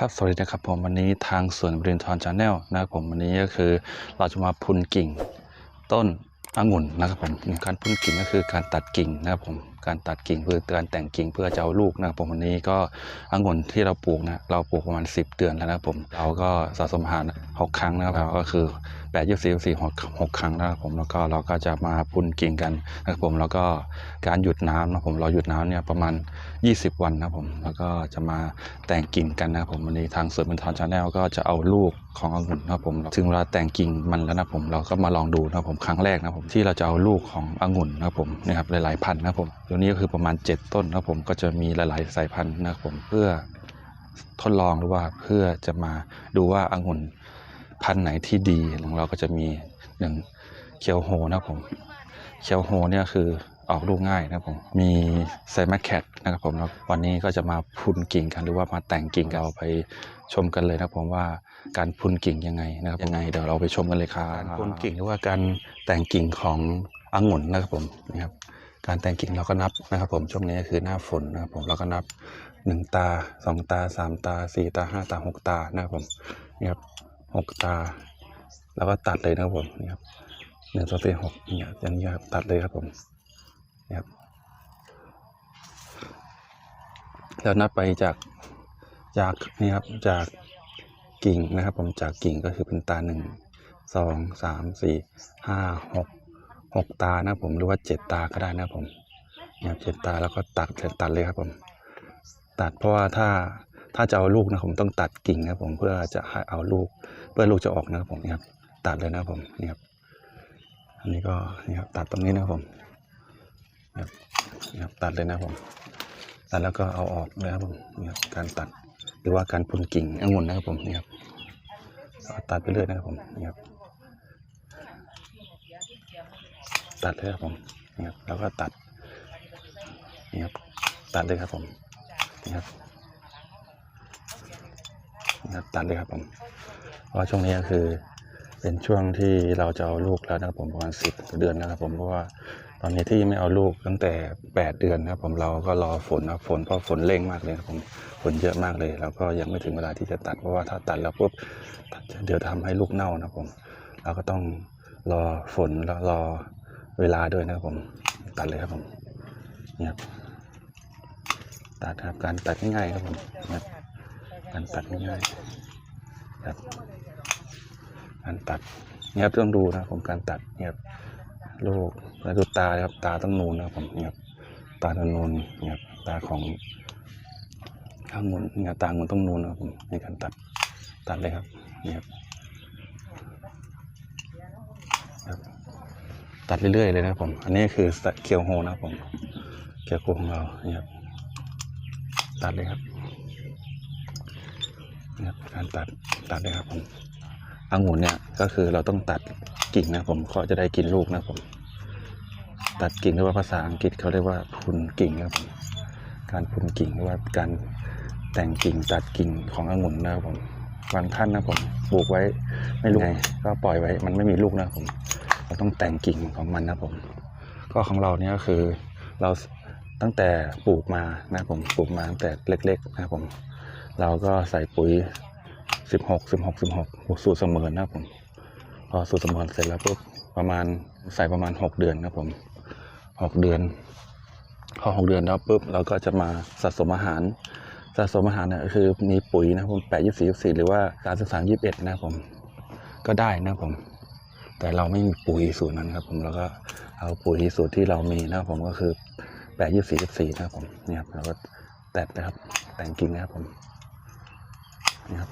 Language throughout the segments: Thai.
ครับสวัสดีนะครับผมวันนี้ทางสวนบรินทร์ชาแนลนะครับผมวันนี้ก็คือเราจะมาพุนกิ่งต้นองุ่นนะครับผมการพุนกิ่งก็คือการตัดกิ่งนะครับผมการตัดกิ่งเพื่อการแต่งกิ่งเพื่อจะเอาลูกนะครับผมวันนี้ก็องุ่นที่เราปลูกนะเราปลูกประมาณ 10 เดือนแล้วนะครับผมเราก็สะสมหารหกครั้งนะครับก็คือแปดยี่สิบสี่หกหกครั้งนะครับผมแล้วก็เราก็จะมาพุ่นกิ่งกันนะครับผมแล้วก็การหยุดน้ำนะครับผมเราหยุดน้ำเนี่ยประมาณ 20 วันนะครับผมแล้วก็จะมาแต่งกิ่งกันนะครับผมวันนี้ทางสวนบรรทอนชาแนลก็จะเอาลูกขององุ่นนะครับผมถึงเวลาแต่งกิ่งมันแล้วนะครับผมเราก็มาลองดูนะครับผมครั้งแรกนะครับผมที่เราจะเอาลูกขององุ่นนะครับผมนะครับหลายๆพันนะครับผมตัวนี้ก็คือประมาณ 7 ต้นนะครับผมก็จะมีหลายๆสายพันธุ์นะครับผมเพื่อทดลองหรือว่าเพื่อจะมาดูว่าองุ่น พันธุ์ไหนที่ดีของเราก็จะมีหนึ่งเคียวโฮนะครับผมเคียวโฮเนี่ยคือออกลูกง่ายนะครับผมมีไซมาแคทนะครับผมแล้ววันนี้ก็จะมาพุนกิ่งกันหรือว่ามาแต่งกิ่งกันเราไปชมกันเลยนะครับผมว่าการพุนกิ่งยังไงนะครับยังไงเดี๋ยวเราไปชมกันเลยครับการพุนกิ่งหรือว่าการแต่งกิ่งขององุ่นนะครับผมนะครับการแต่งกิ่งเราก็นับนะครับผมช่วงนี้ก็คือหน้าฝนนะครับผมเราก็นับหนึ่งตาสองตาสามตาสี่ตาห้าตาหกตานะครับผมนี่ครับ หกตา แล้วก็ตัดเลยนะครับผมนี่ครับหนึ่งสองสี่หกเนี่ยอย่างนี้ครับตัดเลยครับผมนี่ครับแล้วนับไปจากจากนี่ครับจากกิ่งนะครับ ผมจากกิ่งก็คือเป็นตาหนึ่งสองสามสี่ห้าหกหกตานะผมหรือว่าเจ็ดตาก็ได้นะผมเนี่ยครับเจ็ดตาแล้วก็ตัดเสร็จตัดเลยครับผม ตัดเพราะว่าถ้า ถ้าจะเอาลูกนะผมต้องตัดกิ่งนะครับผมเพื่อจะให้เอาลูก เพื่อลูกจะออกนะครับผมนี่ครับตัดเลยนะผมนี่ครับอันนี้ก็นี่ครับตัดตรงนี้นะครับผมนี่ครับครับตัดเลยนะผมตัดแล้วก็เอาออกเลยครับผมนี่ครับการตัดหรือว่าการพุนกิ่งองุ่นนะครับผมนี่ครับตัดไปเรื่อยนะครับผมนี่ครับตัดเลยครับผมนี่ครับแล้วก็ตัดนี่ครับตัดเลยครับผมนี่ครับ นี่ครับตัดเลยครับผมเพราะช่วงนี้ก็คือเป็นช่วงที่เราจะเอาลูกแล้วนะครับผมประมาณสิบเดือนนะครับผมเพราะว่าตอนนี้ที่ไม่เอาลูกตั้งแต่แปดเดือนนะครับผมเราก็รอฝนนะฝนเพราะฝนเร่งมากเลยครับผมฝนเยอะมากเลยแล้วก็ยังไม่ถึงเวลาที่จะตัดเพราะว่าถ้าตัดแล้วปุ๊บเดี๋ยวทำให้ลูกเน่านะครับผมเราก็ต้องรอฝนแล้วรอเวลาด้วยนะครับผมตัดเลยครับผมเนี่ยครับตัดครับการตัดง่ายๆครับผมเนี่ย การตัดง่ายครับการตัดเนี่ยครับต้องดูนะผมการตัดเนี่ยครับลูกแล้วดูตาครับตาต้องนูนนะผมเนี่ยครับตาต้องนูนเนี่ยครับตาของข้างบนเนี่ยตามันต้องนูนนะผมในการตัดตัดเลยครับเนี่ยครับตัดเรื่อยๆเลยนะผม อันนี้คือเคียวโฮนะผม เคียวโฮของเราเนี่ยตัดเลยครับ การตัดตัดเลยครับผมองุ่นเนี่ยก็คือเราต้องตัดกิ่งนะผมก็จะได้กินลูกนะผม ตัดกิ่งหรือว่าภาษาอังกฤษเขาเรียกว่าพุนกิ่งนะครับผมการพุนกิ่งหรือว่าการแต่งกิ่งตัดกิ่งขององุ่นนะครับผมบางท่านนะผมปลูกไว้ไม่รู้ไงก็ปล่อยไว้ มันไม่มีลูกนะครับผม เราต้องแต่งกิ่งของมันนะครับผม ก็ของเราเนี่ยก็คือเราตั้งแต่ปลูกมานะครับผมปลูกมาตั้งแต่เล็ก ๆ นะครับผม เราก็ใส่ปุ๋ย สิบหกสิบหกสิบหกสูตรเสมอนะครับผม พอสูตรเสมอเสร็จแล้วปุ๊บประมาณใส่ประมาณหกเดือนนะครับผมหกเดือน พอหกเดือนแล้วปุ๊บเราก็จะมาสะสมอาหารสะสมอาหารเนี่ยคือมีปุ๋ยนะครับผมแปดยี่สี่ยี่สี่หรือว่าสามสิบสามยี่สิบเอ็ดนะครับผมก็ได้นะครับผม แต่เราไม่มีปุ๋ยสูตรนั้นครับผมเราก็เอาปุ๋ยสูตรที่เรามีนะครับผมก็คือแปดยี่สี่ยี่สี่นะครับผมเนี่ยครับเราก็แตะนะครับแต่งกิ่งนะครับผมนี่ครับ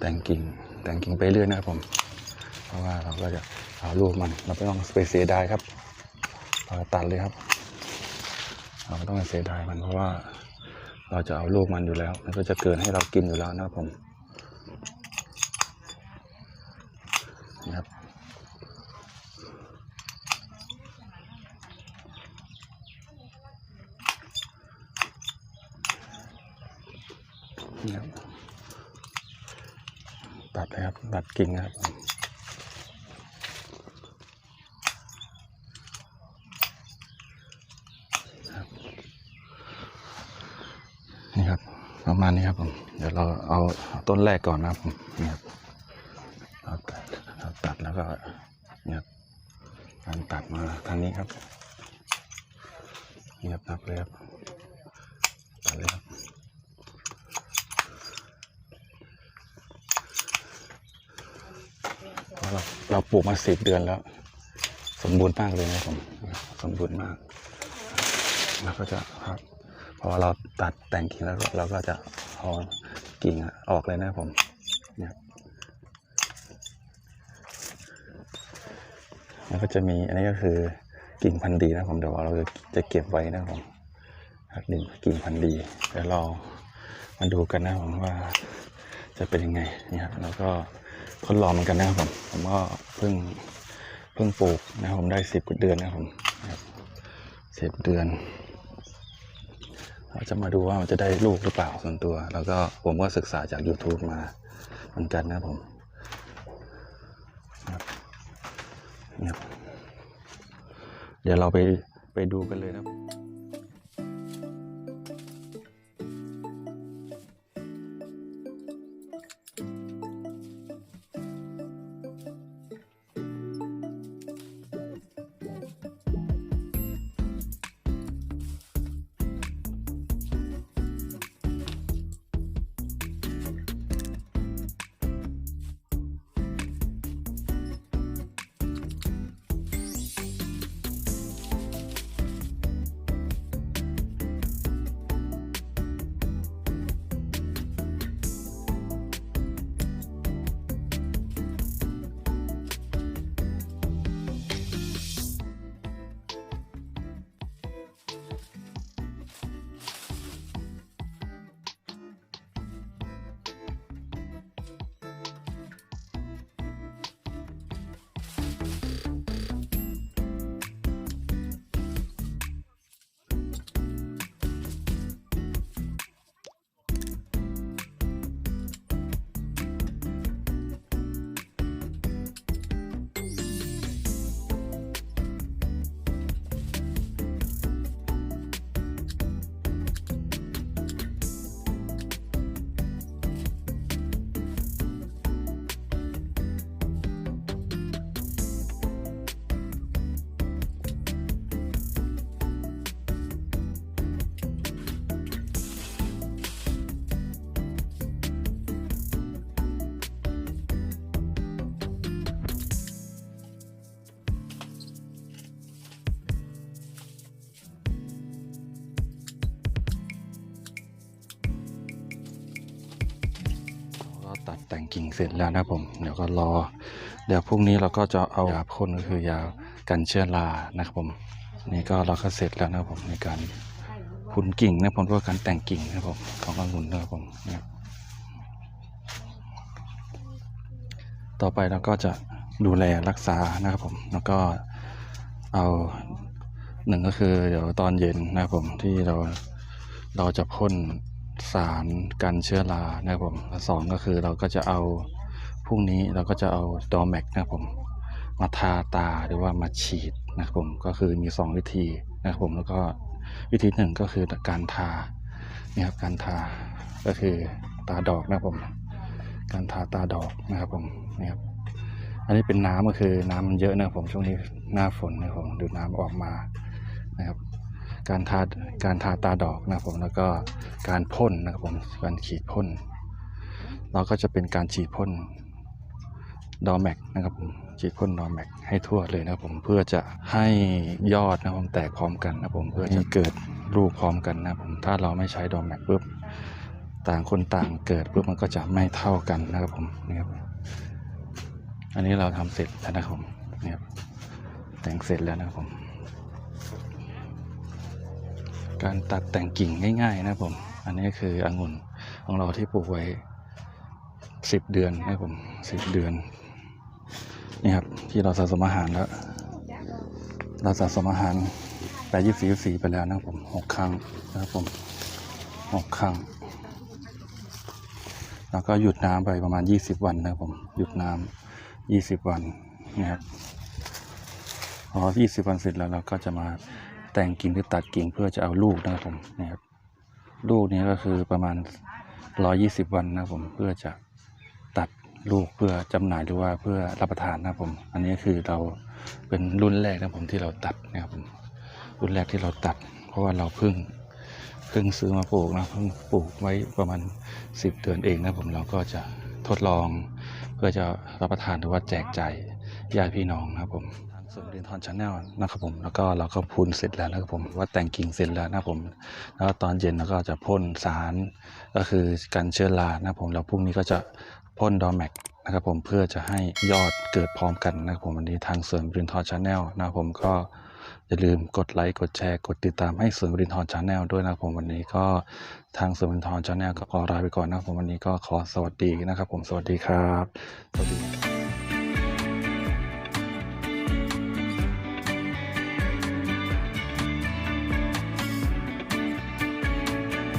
แต่งกิ่งแต่งกิ่งไปเรื่อยนะครับผม เพราะว่าเราก็จะเอาลูกมันเราไม่ต้องไปเสียดายครับเราตัดเลยครับ เราไม่ต้องไปเสียดายมันเพราะว่าเราจะเอาลูกมันอยู่แล้ว มันก็จะเกินให้เรากินอยู่แล้วนะครับผมนี่ครับนี่ครับ ตัดเลยครับ ตัดกิ่งนะครับผมครับ ประมาณนี้ครับผม เดี๋ยวเราเอาต้นแรกก่อนนะครับผมนี่ครับเราตัดเราตัดแล้วก็เนี่ยการตัดมาทางนี้ครับนี่ครับนับเลยครับตัดเลยครับ เราเราปลูกมาสิบเดือนแล้ว สมบูรณ์มากเลยนะผมสมบูรณ์มากแล้วก็จะครับพอเราตัดแต่งกิ่งแล้วเราก็จะเอากิ่งออกเลยนะผมเนี่ยแล้วก็จะมีอันนี้ก็คือกิ่งพันธุ์ดีนะผมเดี๋ยวเราจะเก็บไว้นะผมครับหนึ่งกิ่งพันธุ์ดีเดี๋ยวเรามาดูกันนะผมว่าจะเป็นยังไงเนี่ยครับแล้วก็ ทดลองเหมือนกันนะครับผม ผมก็เพิ่งเพิ่งปลูกนะครับผมได้สิบเดือนนะครับผมสิบเดือน เราจะมาดูว่ามันจะได้ลูกหรือเปล่าส่วนตัว แล้วก็ผมก็ศึกษาจาก YouTube มาเหมือนกันนะครับผมเนี่ยครับเดี๋ยวเราไปไปดูกันเลยนะครับ กิ่งเสร็จแล้วนะผมเดี๋ยวก็รอ เดี๋ยวพรุ่งนี้เราก็จะเอายาพ่นก็คือยากันเชื้อรานะครับผมนี่ก็เราก็เสร็จแล้วนะครับผมในการพุนกิ่งนะผมเพื่อการแต่งกิ่งนะครับผมขององุ่นนะครับผมนะครับต่อไปเราก็จะดูแลรักษานะครับผมแล้วก็เอาหนึ่งก็คือเดี๋ยวตอนเย็นนะครับผมที่เราเราจะพ่น สารกันเชื้อรานะครับผมสองก็คือเราก็จะเอาพรุ่งนี้เราก็จะเอาดอแม็กนะครับผมมาทาตาหรือว่ามาฉีดนะครับผมก็คือมี 2 วิธีนะครับผมแล้วก็วิธีหนึ่งก็คือการทานี่ครับการทาก็คือตาดอกนะครับผม การทาตาดอกนะครับผมนี่ครับอันนี้เป็นน้ำก็คือน้ำมันเยอะนะครับผมช่วงนี้หน้าฝนนะครับผมดูน้ำออกมานะครับ การทาการทาตาดอกนะครับผมแล้วก็การพ่นนะครับผมการฉีดพ่นเราก็จะเป็นการฉีดพ่นดอแม็กนะครับผมฉีดพ่นดอแม็กให้ทั่วเลยนะครับผมเพื่อจะให้ยอดนะครับผมแตกพร้อมกันนะครับผมเพื่อจะเกิดลูกพร้อมกันนะครับผมถ้าเราไม่ใช้ดอแม็กปุ๊บต่างคนต่างเกิดปุ๊บมันก็จะไม่เท่ากันนะครับผมนี่ครับอันนี้เราทำเสร็จแล้วนะครับผมนี่ครับแต่งเสร็จแล้วนะครับผม การตัดแต่งกิ่งง่าย ๆ นะครับผม อันนี้คือองุ่นของเราที่ปลูกไว้สิบเดือนนะครับผมสิบเดือนนี่ครับที่เราสะสมอาหารแล้ว เราสะสมอาหารแปดยี่สี่สี่ไปแล้วนะครับผมหกครั้งนะครับผมหกครั้ง แล้วก็หยุดน้ำไปประมาณยี่สิบวันนะครับผมหยุดน้ำยี่สิบวันนะครับพอยี่สิบวันเสร็จแล้วเราก็จะมา แต่งกิ่งหรือตัดกิ่งเพื่อจะเอาลูกนะครับผมนะครับลูกนี้ก็คือประมาณ 120 วันนะครับผมเพื่อจะตัดลูกเพื่อจำหน่ายหรือว่าเพื่อรับประทานนะครับผม อันนี้คือเราเป็นรุ่นแรกนะครับผมที่เราตัดนะครับผมรุ่นแรกที่เราตัด เพราะว่าเราเพิ่งเพิ่งซื้อมาปลูกนะเพิ่งปลูกไว้ประมาณ 10 เดือนเองนะครับผมเราก็จะทดลอง เพื่อจะรับประทานหรือว่าแจกจ่ายญาติพี่น้องนะครับผม สวนเรียนทอนชาแนลนะครับผมแล้วก็เราก็พูนเสร็จแล้วนะครับผมว่าแต่งกิ่งเสร็จแล้วนะครับผม แล้วตอนเย็นเราก็จะพ่นสารก็คือกันเชื้อรานะครับผมแล้วพรุ่งนี้ก็จะพ่นดอแม็กนะครับผมเพื่อจะให้ยอดเกิดพร้อมกันนะครับผมวันนี้ทางสวนบรินทอนชาแนลนะครับผมก็อย่าลืมกดไลค์กดแชร์กดติดตามให้สวนบรินทอนชาแนลด้วยนะครับผมวันนี้ก็ทางสวนบรินทอนชาแนลก็ขอลาไปก่อนนะครับผมวันนี้ก็ขอสวัสดีนะครับผมสวัสดีครับสวัสดี